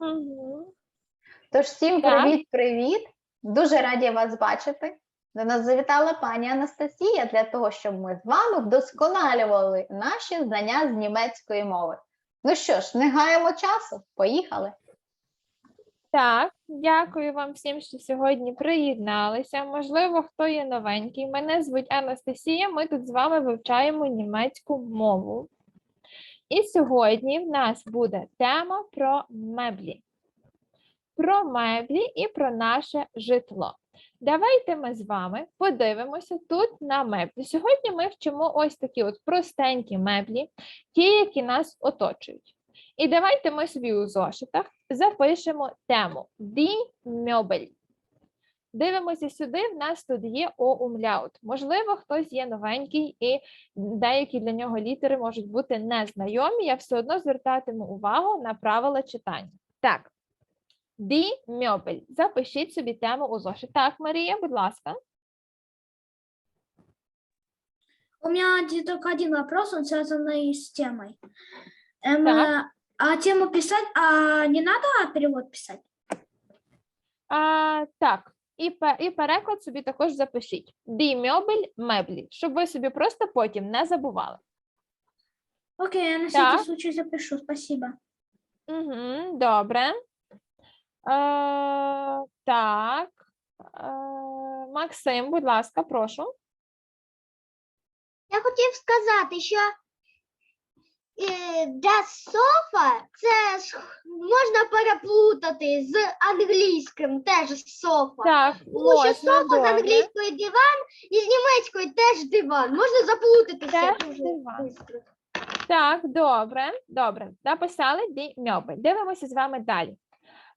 Угу. Тож всім привіт-привіт! Дуже раді вас бачити. До нас завітала пані Анастасія для того, щоб ми з вами вдосконалювали наші знання з німецької мови. Ну що ж, не гаємо часу, поїхали. Так, дякую вам всім, що сьогодні приєдналися. Можливо, хто є новенький. Мене звуть Анастасія. Ми тут з вами вивчаємо німецьку мову. І сьогодні в нас буде тема про меблі. Про меблі і про наше житло. Давайте ми з вами подивимося тут на меблі. Сьогодні ми вчимо ось такі от простенькі меблі, ті, які нас оточують. І давайте ми собі у зошитах запишемо тему Die Möbel. Дивимося сюди, в нас тут є О-умляут. Можливо, хтось є новенький і деякі для нього літери можуть бути незнайомі. Я все одно звертатиму увагу на правила читання. Так, Die Möbel. Запишіть собі тему у зошит. Так, Марія, будь ласка. У меня один- только один вопрос, он связанный с темой. Эм, Так. э, а тему писать, а не надо перевод писать? А, так, і, і переклад собі також запишіть. Die Möbel – меблі, щоб ви собі просто потім не забували. Окей, я на Так. всякий случай запишу, спасибо. Угу, добре. Е, так. Е, Максим, будь ласка, прошу. Я хотів сказати, що е, для софа це ж можна переплутати з англійським теж софа. Так, Тому що можна, софа з добре. англійської диван і з німецької теж диван. Можна заплутатися Теж дуже диван. швидко. Так, добре, добре. Написали die Möbel. Дивимося з вами далі.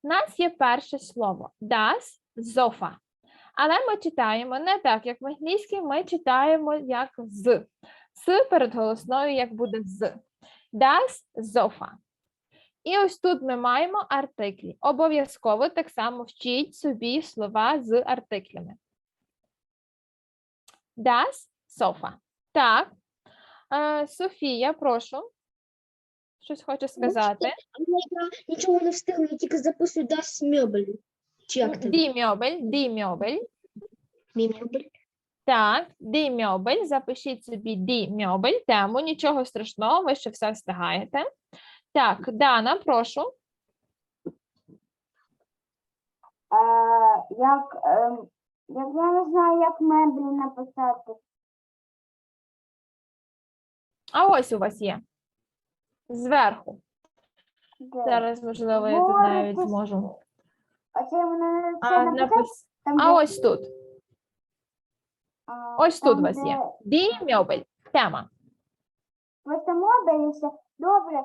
У нас є перше слово das Sofa. Але ми читаємо не так, як в англійській, ми читаємо як з. С перед голосною, як буде з. Das Sofa. І ось тут ми маємо артиклі. Обов'язково так само вчіть собі слова з артиклями. Das Sofa. Так. Софія, прошу. Щось хоче сказати. Я нічого не встигла, я тільки записую das. Чи як це? Die Möbel, die Möbel. Так, die Möbel. Запишіть собі die Möbel. Тему, нічого страшного, ви ще все встигаєте. Так, Дана, прошу. Е, як, ем, як я не знаю, як меблі написати. А ось у вас є. Зверху. Де? Зараз, можливо, я тут навіть зможу. А це мене це А, написати? напис... Там, а де- ось тут. а, Ось тут у там, вас є. де Die Möbel. Тема. Просто мобіль і все. Добре,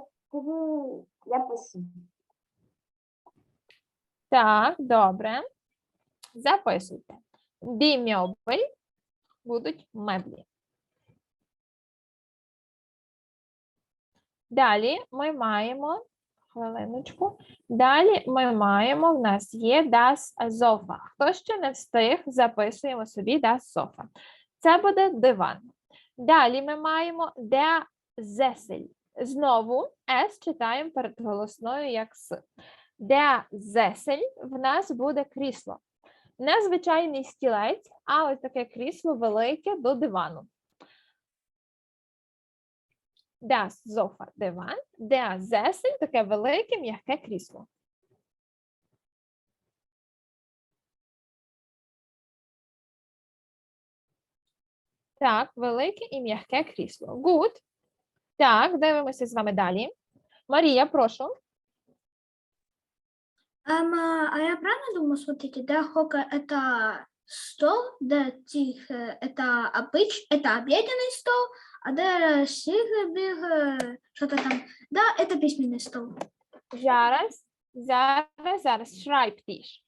я пишу. Так, добре. Записуйте. Möbel будуть меблі. Далі ми маємо хвилиночку. Далі ми маємо, в нас є das Sofa. Хто ще не встиг, записуємо собі das Sofa. Це буде диван. Далі ми маємо der Sessel. Знову S читаємо перед голосною як С. Der Sessel в нас буде крісло. Не звичайний стілець, а ось таке крісло велике до дивану. Das Sofa – диван, der Sessel – таке велике м'яке крісло. Так, велике і м'яке крісло. Good. Так, дивимося з вами далі. Марія, прошу. Эм, а а я правильно думаю, смотрите, да, хока это стол, да, тих э, это обыч, это обеденный стол, а да, сигбиг, что-то там, да, это письменный стол. Зараз, зараз, зараз. Шрайптіш.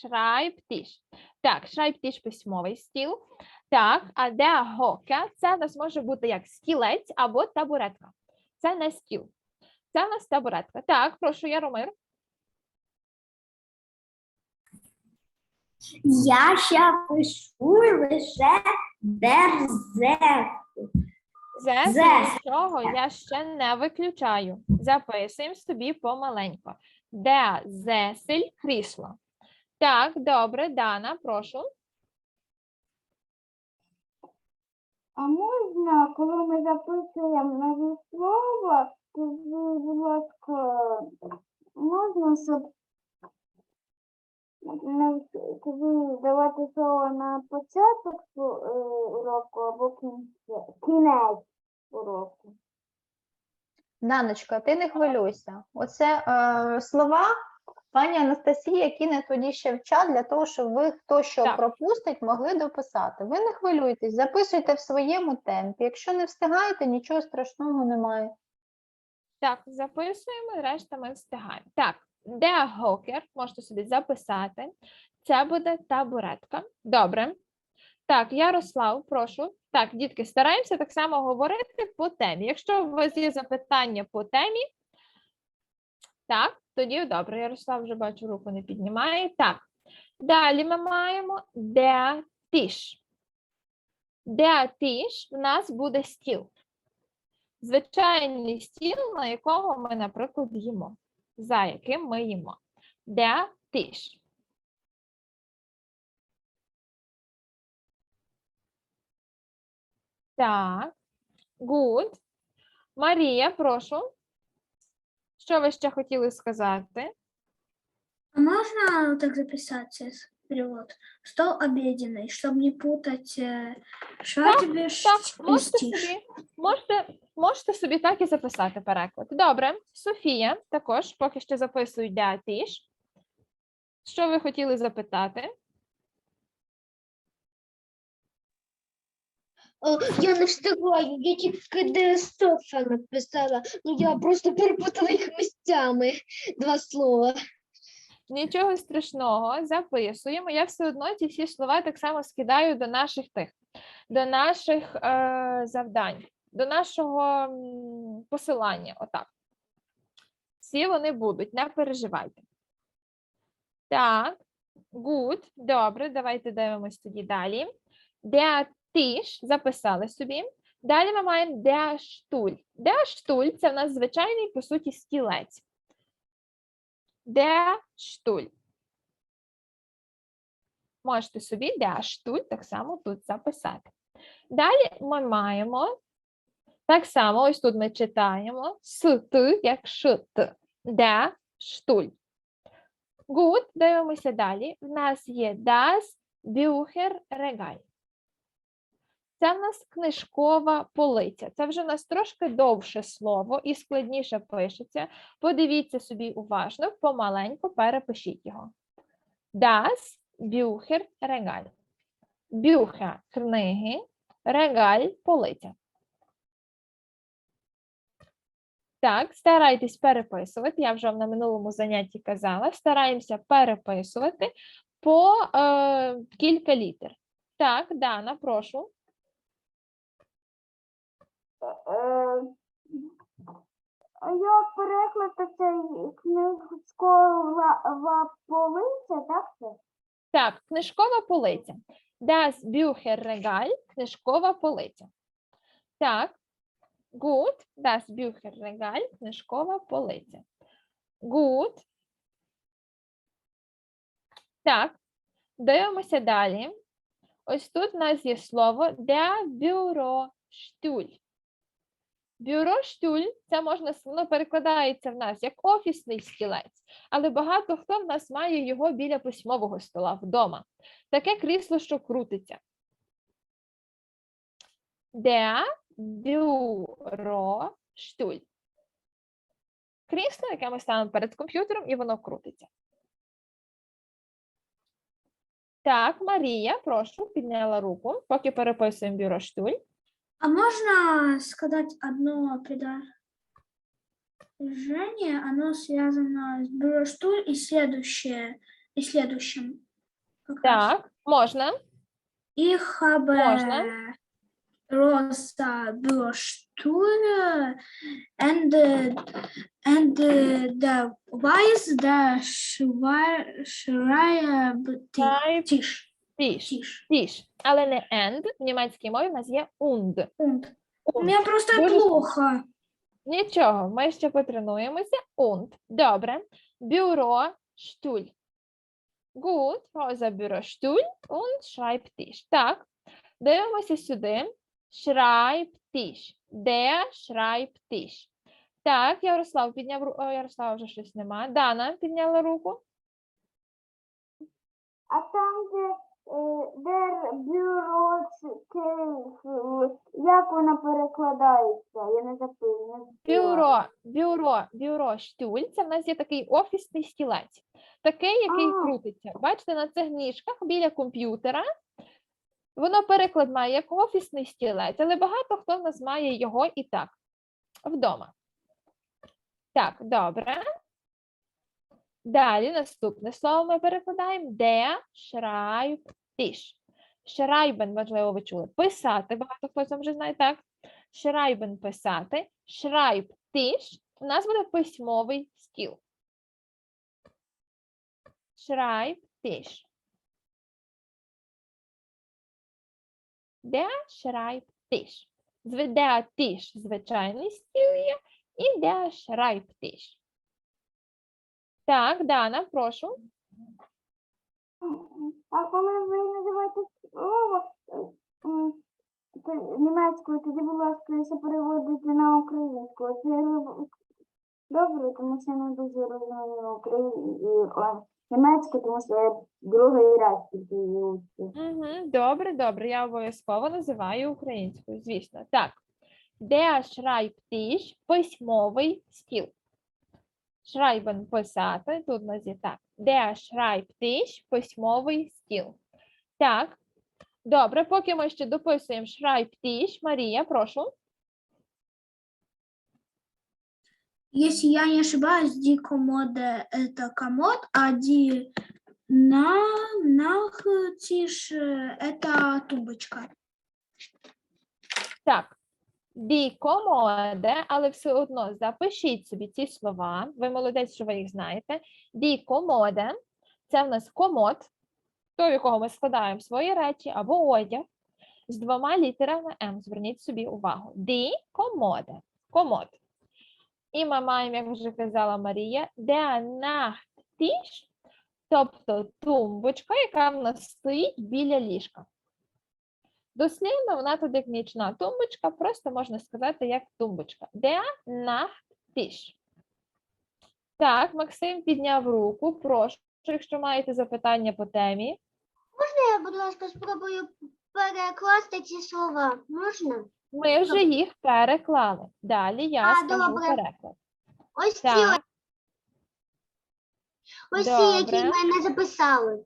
Шрайптіш. Так, шрайптіш письмовий стіл. Так, а де гока? Це в нас може бути як стілець або табуретка. Це не стіл. Це в нас табуретка. Так, прошу, Яромир. Я ще пишу лише дерзевку. Зе Зе. нічого я ще не виключаю. Записуємо собі помаленько. Де зесель крісло. Так, добре, Дана, прошу. А можна, коли ми записуємо нові слова, то ви, будь ласка, можна, щоб тобі давати слово на початок е, уроку або кінець уроку? Даночка, ти не хвилюйся. Оце е, слова пані Анастасії, які не тоді ще вчать, для того, щоб ви, хто що Так. пропустить, могли дописати. Ви не хвилюйтесь, записуйте в своєму темпі. Якщо не встигаєте, нічого страшного немає. Так, записуємо, решта ми встигаємо. Так, де гокер? Можете собі записати. Це буде табуретка. Добре. Так, Ярослав, прошу. Так, дітки, стараємося так само говорити по темі. Якщо у вас є запитання по темі, так, тоді добре. Ярослав вже бачу, руку не піднімає. Так. Далі ми маємо де тиш. Де тиш в нас буде стіл звичайний стіл, на якому ми, наприклад, їмо, за яким ми їмо. Де тиш. Так, good. Марія, прошу Що ви ще хотіли сказати? А можно вот так записать э, с- перевод? Стол обеденный, чтобы не путать э, швабиш Так, и можете стиш. собі, можете, можете собі так і записати переклад. Добре, Софія також поки що записує де тиш. Що ви хотіли запитати? Я не встигаю, я тільки де написала. Ну я просто перепутала їх місцями. Два слова. Нічого страшного, записуємо. Я все одно ці всі слова так само скидаю до наших тих, до наших е, завдань, до нашого посилання. Отак. Всі вони будуть, не переживайте. Так, good, добре, давайте дивимось тоді далі. Der Tisch, записали собі. Далі ми маємо. Der Stuhl – це в нас звичайний, по суті, стілець. Stuhl. Можете собі Stuhl так само тут записати. Далі ми маємо так само, ось тут ми читаємо с т, як ш т. Der Stuhl. Good, дивимося далі. В нас є das Bücherregal. Це в нас книжкова полиця. Це вже в нас трошки довше слово і складніше пишеться. Подивіться собі уважно, помаленьку перепишіть його. Das Bücherregal. Bücher – книги, регаль – полиця. Так, старайтесь переписувати. Я вже вам на минулому занятті казала. Стараємося переписувати по е, кілька літер. Так, Дана, прошу. Е, а як переклад книжкова полиця, так це? Так, книжкова полиця. Das Bücherregal – книжкова полиця. Так, good. Das Bücherregal – книжкова полиця. Good. Так, дивимося далі. Ось тут у нас є слово der Bürostuhl. Бюроштуль це можна воно перекладається в нас як офісний стілець, але багато хто в нас має його біля письмового стола вдома. Таке крісло, що крутиться. Der Bürostuhl. Крісло, яке ми ставимо перед комп'ютером, і воно крутиться. Так, Марія, прошу, підняла руку, поки переписуємо бюроштуль. А можно сказать одно предложение? Оно связано с бюростуль и следующее, и следующим. как раз. Так, можна. Ich habe Можно. rosa Bürstuhl and and the weiß der Schweier Schreib- Tisch. Тіш. Тіш. Але не and. В німецькій мові в нас є und. Und У меня просто Дуже плохо. Нічого, ми ще потренуємося. Und. Добре. Бюро, штуль. Gut, Rosa Büro, Stuhl und Schreibtisch. Так, дивимося сюди. Schreibtisch. Der Schreibtisch. Так, Ярослав підняв руку. Ярослава вже щось нема. Дана підняла руку. А там, де е, бюро як вона перекладається? Я не записую. Бюро, бюро, бюро, штуль. Це в нас є такий офісний стілець. Такий, який А. крутиться. Бачите, на цих ніжках біля комп'ютера. Воно переклад має як офісний стілець, але багато хто в нас має його і так вдома. Так, добре. Далі наступне слово ми перекладаємо der Schreibtisch. Schreiben, можливо, ви чули. Писати, багато хто вже знає, так? Schreiben – писати. Schreibtisch – у нас буде письмовий стіл. Schreibtisch. Der Schreibtisch. Der Tisch – звичайний стіл є, і der Schreibtisch. Так, Дана, прошу. А коли ви називаєте слово е, німецькою, тоді, будь ласка, якщо переводите на українську. Це добре, тому що я не дуже розумію українську німецьку, тому що я другий раз тільки її учу. Угу, добре, добре, я обов'язково називаю українською, звісно. Так. Der Schreibtisch – письмовий стіл. Schreiben – писати, тут у нас є так. Der Schreibtisch – письмовий стіл. Так, добре, поки ми ще дописуємо Schreibtisch, Марія, прошу. Если я не ошибаюсь, ди комоде это комод, а ди на нахтиш это тумбочка. Так, die Kommode, але все одно запишіть собі ці слова. Ви молодець, що ви їх знаєте. Die Kommode – це в нас комод, той, в якого ми складаємо свої речі або одяг з двома літерами М. Зверніть собі увагу. Die Kommode – комод. І ми маємо, як вже казала Марія, der Nachttisch, тобто тумбочка, яка в нас стоїть біля ліжка. Дослівно вона тут як нічна тумбочка, просто можна сказати як тумбочка. Der Nachttisch. Так, Максим підняв руку. Прошу, якщо маєте запитання по темі. Можна Я, будь ласка, спробую перекласти ці слова. Можна? Ми вже їх переклали. Далі я А, скажу добре. переклад. Ось ці, ось ці, які добре. ми не записали.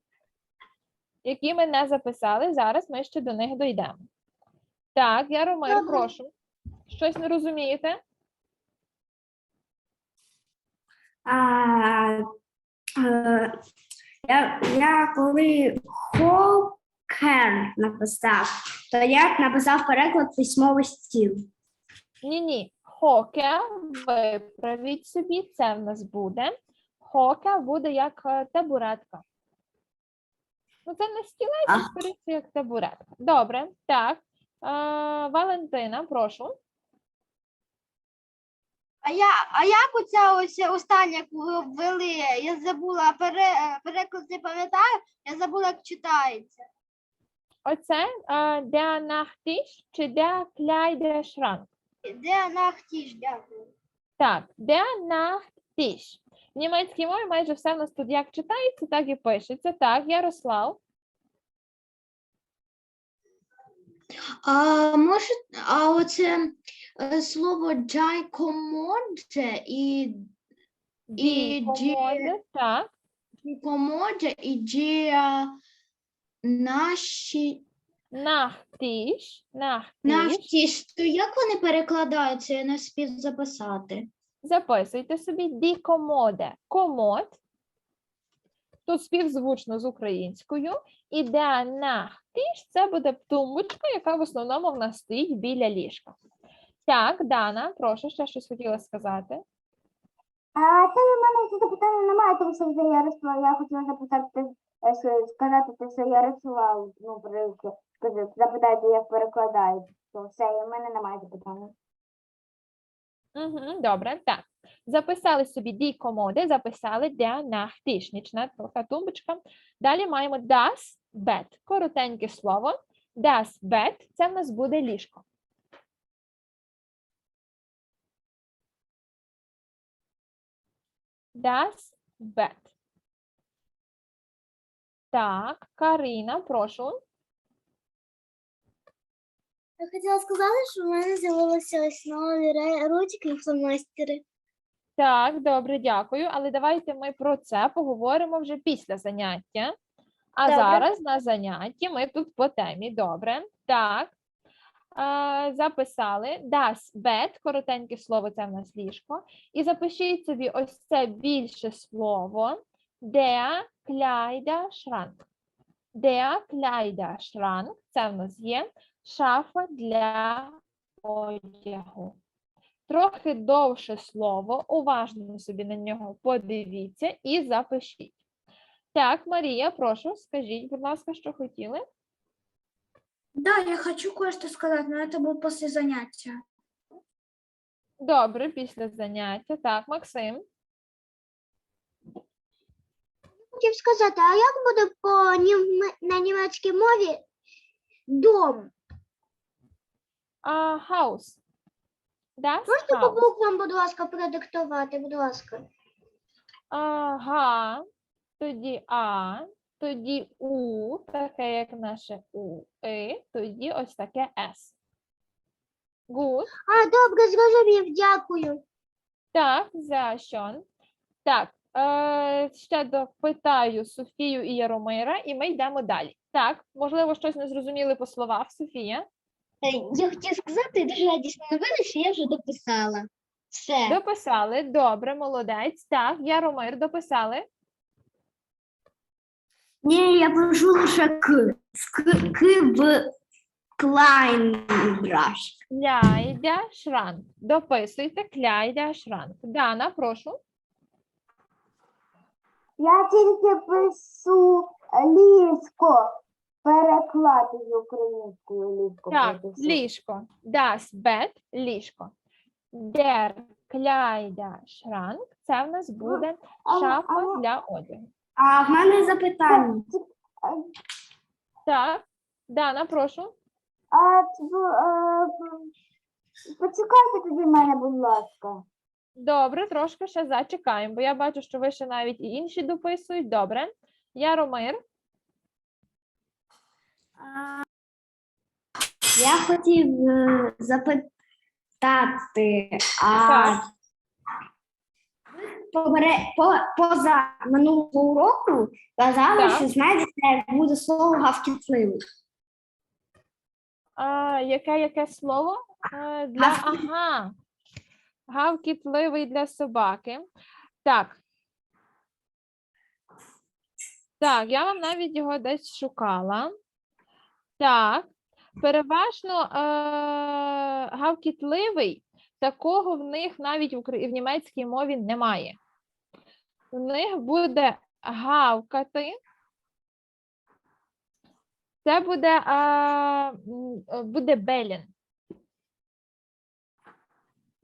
Які ми не записали, зараз ми ще до них дійдемо. Так, Яромир, Добре. прошу. Щось не розумієте? А, е, я, я коли хокер написав, то я написав переклад письмовий стіл. Ні, ні. Хоке, виправіть собі, це в нас буде. Хоке буде як е, табуретка. Ну, це не стілець, скоріше як табуретка. Добре, так. Е, Валентина, прошу. А я, а як оця ось остання, яку ви ввели? Я забула пере, переклад не пам'ятаю, я забула, як читається. Оце е, der Nachttisch чи der Kleiderschrank? Де нахтіж, дякую. Так, der Nachttisch. Німецькій мові майже все в нас тут як читається, так і пишеться. Так, Ярослав. А може, а оце е, слово джайкомодже і І так. комодже і джія наші Nachttisch, Nachttisch. наші, то як вони перекладаються, я не спів записати. Записуйте собі Kommode. Комод. Тут співзвучно з українською. І der Nachttisch – це буде тумбочка, яка в основному в нас стоїть біля ліжка. Так, Дана, прошу, ще щось хотіла сказати. А це в мене запитання немає, тому що вже я розповіла, я хотіла запитати якщо сказати те, що я рисував, ну, скажу, запитайте, як перекладають, то все, в мене немає запитання. Угу, добре, так. Записали собі die Kommode, записали der Nachttisch, нічна трохи тумбочка. Далі маємо das Bett, коротеньке слово. Das Bett – це в нас буде ліжко. Das Bett. Так, Карина, прошу. Я хотіла сказати, що в мене з'явилися ось нові ручки і фломастери. Так, добре, дякую. Але давайте ми про це поговоримо вже після заняття. А Добре. зараз на занятті ми тут по темі. Добре. Так. Е, записали das Bett, коротеньке слово, це в нас ліжко. І запишіть собі ось це більше слово der Kleiderschrank. Der Kleiderschrank, це в нас є шафа для одягу. Трохи довше слово, уважно собі на нього подивіться і запишіть. Так, Марія, прошу, скажіть, будь ласка, що хотіли? Да, я хочу кое-что сказать, но это будет после занятия. Добре, після заняття. Так, Максим. Хотів сказати, а як буде по нім- на німецькій мові дом? А, хаус. Das Можете по буквам, будь ласка, продиктувати, будь ласка. Ага. Тоді А, тоді У, таке як наше У, И, тоді ось таке С. Good. А, добре, зрозумів, дякую. Так, за що? Так, е, ще допитаю Софію і Яромира, і ми йдемо далі. Так, можливо, щось не зрозуміли по словах, Софія. Я хотів сказати дуже радісну новину, що я вже дописала. Все. Дописали, добре, молодець. Так, Яромир, дописали. Ні, я пишу лише К. К, К в Клайнбраш. Кляйдя шранк. Дописуйте кляйдя шранк. Дана, прошу. Я тільки пишу ліжко, переклад з українською ліжко. Так, пропишу. ліжко. Das Bett – ліжко. Der Kleiderschrank – це в нас буде а- шафа а- для одягу. А в мене запитання. Так, Дана, прошу. А, е, почекайте тоді мене, будь ласка. Добре, трошки ще зачекаємо, бо я бачу, що ви ще навіть і інші дописують. Добре. Яромир. Я хотів е, запитати, а ви поза минулого уроку казали, що знайдете буде слово гавкітливий. А, яке яке слово? А, для ага. Гавкітливий для собаки. Так. Так, я вам навіть його десь шукала. Так. Переважно е, гавкітливий, такого в них навіть в, в німецькій мові немає. У них буде гавкати. Це буде, е, буде белін.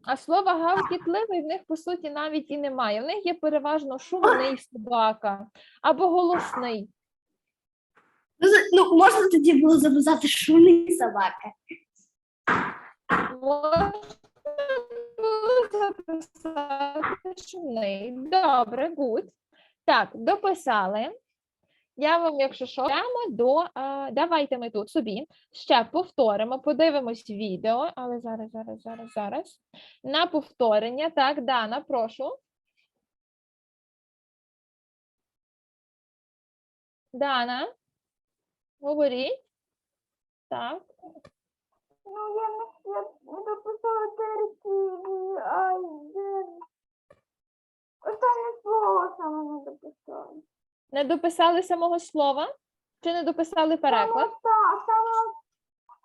А слова гавкітливий в них, по суті, навіть і немає. В них є переважно шумний собака або голосний. Ну, ну можна тоді було записати шумний собака. Шумний. Добре, гуд. Так, дописали. Я вам, якщо що, прямо до. А, давайте ми тут собі ще повторимо, подивимось відео, але зараз, зараз, зараз, зараз. На повторення. Так, Дана, прошу. Дана, говоріть. Так. Ну, я не дописала терпів, де. Останнє слово саме не дописала. Не дописали самого слова? Чи не дописали переклад? Саме, саме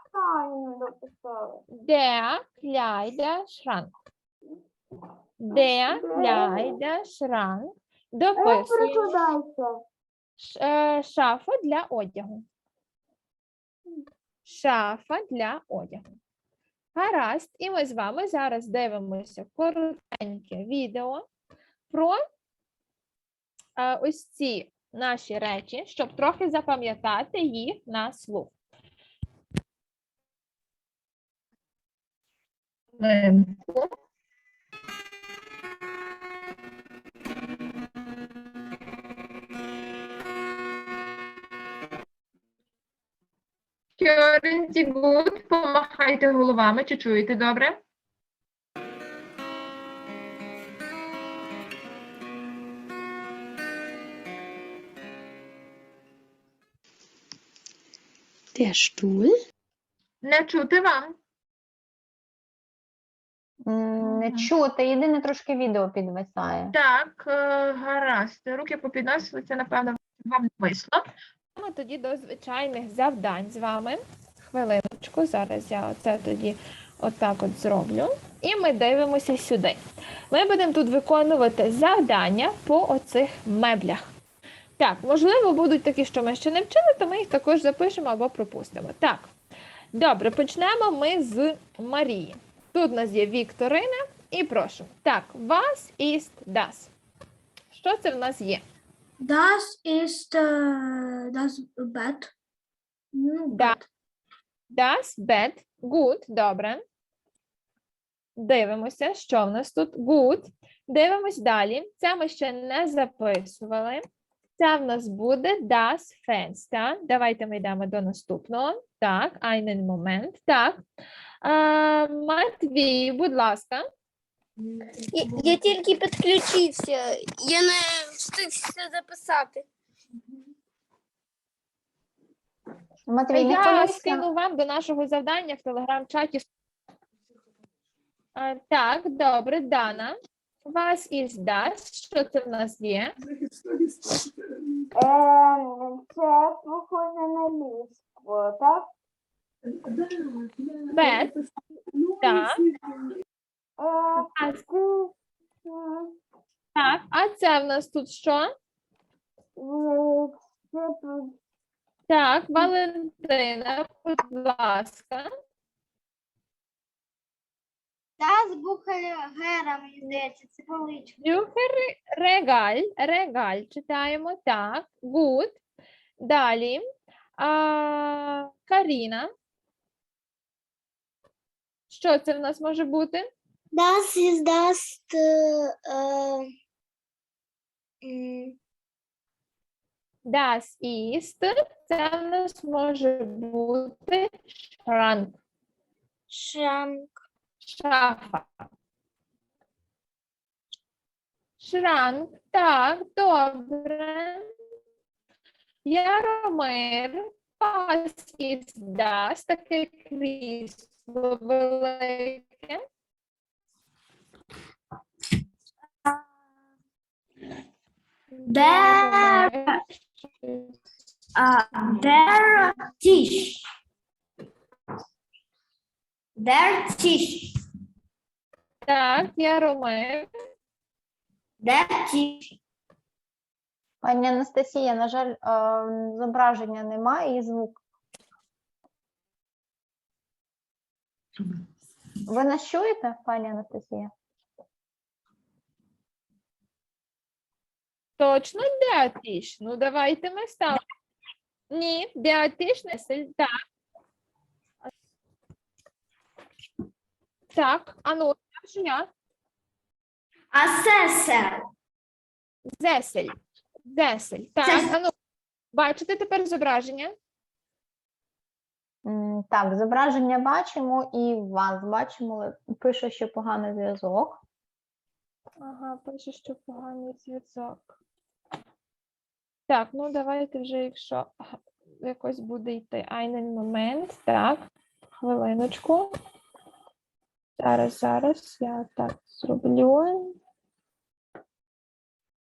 останнє не дописала. Der Kleiderschrank. Der Kleiderschrank. А як Дописуємо. перекладається? Е, Шафа для одягу. Шафа для одягу. Гаразд, і ми з вами зараз дивимося коротеньке відео про е, ось ці наші речі, щоб трохи запам'ятати їх на слух. Хвилинку. Currency good. Помахайте головами, чи чуєте добре? Der Stuhl? Не чути вам. М, Не Мгм. чути, єдине трошки відео підвисає. Так, е, гаразд. Руки попідносили, це, напевно, вам вийшло. Ми тоді до звичайних завдань з вами. Хвилиночку, зараз я оце тоді отак от зроблю. І ми дивимося сюди. Ми будемо тут виконувати завдання по оцих меблях. Так, можливо, будуть такі, що ми ще не вчили, то ми їх також запишемо або пропустимо. Так, добре, почнемо ми з Марії. Тут у нас є Вікторина і прошу. Так, was ist das? Що це в нас є? Das ist äh, das Bett. Ну. Bett. Das Bed. Good. Добре. Дивимося, що в нас тут. Good. Дивимось далі. Це ми ще не записували. Це в нас буде das Fenster. Давайте ми йдемо до наступного. Так, einen Moment. Так. А, Матвій, будь ласка. Я, я тільки підключився, я не встиг все записати. Матвій, не Я хвилюйся. скину вам до нашого завдання в телеграм-чаті. А, Так, добре, Дана. Вас із das. Що це в нас є? Ем, Це похоже на ліжко, так? Бед. Так. Так. А це в нас тут що? Так, Валентина, будь ласка. Das Бухаргера, мені здається, це поличка. Бюхер регаль. Регаль читаємо. Так, good. Далі. А, Каріна. Що це в нас може бути? Das ist das äh, äh, Das ist. Це в нас може бути шранк. Schrank. Шафа. Шранк. Так, добре. Яромир. Вас із das. Таке крісло велике. Der, Яромир. uh, der Tisch. Der Tisch. Так, Яромир. Der Tisch. Пані Анастасія, на жаль, е, зображення немає і звук. Ви нас чуєте, пані Анастасія? Точно Деатиш? Ну, давайте ми ставимо. Ні, Деатиш не силь. Так. Так, а ну, що я? Assessor. Зесель. Зесель. Так, Зесель. а ну, бачите тепер зображення? Так, зображення бачимо і вас бачимо, але пише, що поганий зв'язок. Ага, пише, що поганий зв'язок. Так, ну давайте вже, якщо якось буде йти einen момент. Так, хвилиночку. Зараз, зараз я так зроблю.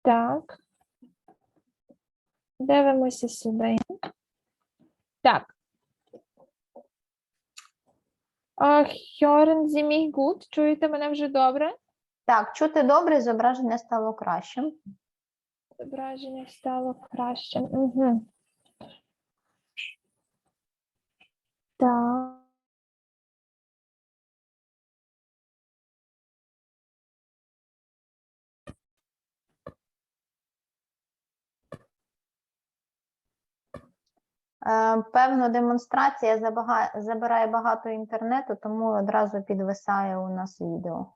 Так. Дивимося сюди. Так. Sie mich gut? Чуєте мене вже добре? Так, чути добре, зображення стало кращим. Зображення стало краще. Угу. Так. Е, Певно, демонстрація забирає багато інтернету, тому одразу підвисає у нас відео.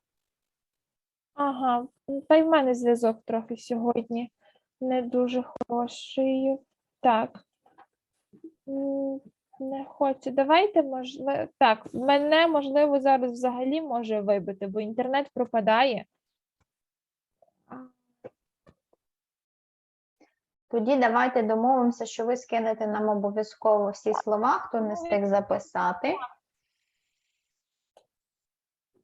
Ага, та й в мене зв'язок трохи сьогодні не дуже хороший. Так. М, Не хочу. Давайте, можливо, так, мене, можливо, зараз взагалі може вибити, бо інтернет пропадає. Тоді давайте домовимося, що ви скинете нам обов'язково всі слова, хто не встиг записати.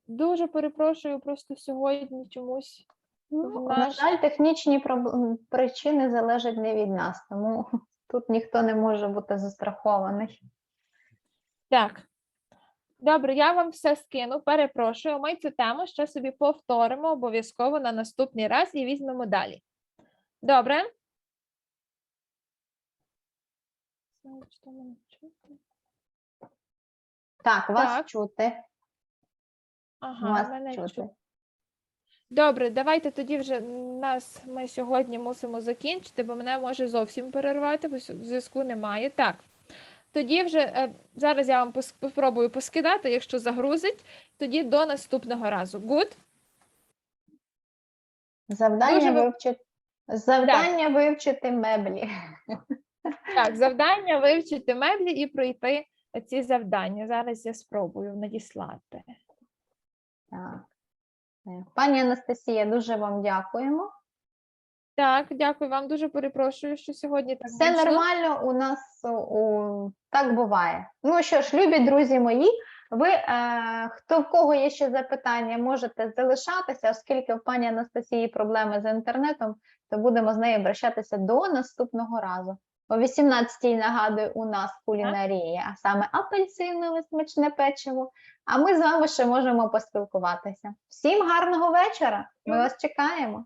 Дуже перепрошую, просто сьогодні чомусь. Ну, Наш- На жаль, технічні проб- причини залежать не від нас, тому тут ніхто не може бути застрахований. Так. Добре, я вам все скину, перепрошую. Ми цю тему ще собі повторимо обов'язково на наступний раз і візьмемо далі. Добре? Так, вас Так. чути. Ага, Вас мене чути. чути. Добре, давайте тоді вже нас ми сьогодні мусимо закінчити, бо мене може зовсім перервати, бо зв'язку немає. Так. Тоді вже е, зараз я вам спробую поскидати, якщо загрузить, тоді до наступного разу. Good? Завдання Дуже вивчити. Завдання вивчити меблі. Так, завдання вивчити меблі і пройти ці завдання. Зараз я спробую надіслати. Так. Е, Пані Анастасія, дуже вам дякуємо. Так, дякую вам. Дуже перепрошую, що сьогодні так Все вийшло. нормально у нас у, так буває. Ну що ж, любі друзі мої, ви е, хто в кого є ще запитання, можете залишатися, оскільки в пані Анастасії проблеми з інтернетом, то будемо з нею обращатися до наступного разу. О 18-й, нагадую, у нас кулінарія, а саме апельсинове смачне печиво. А ми з вами ще можемо поспілкуватися. Всім гарного вечора! Ми вас чекаємо.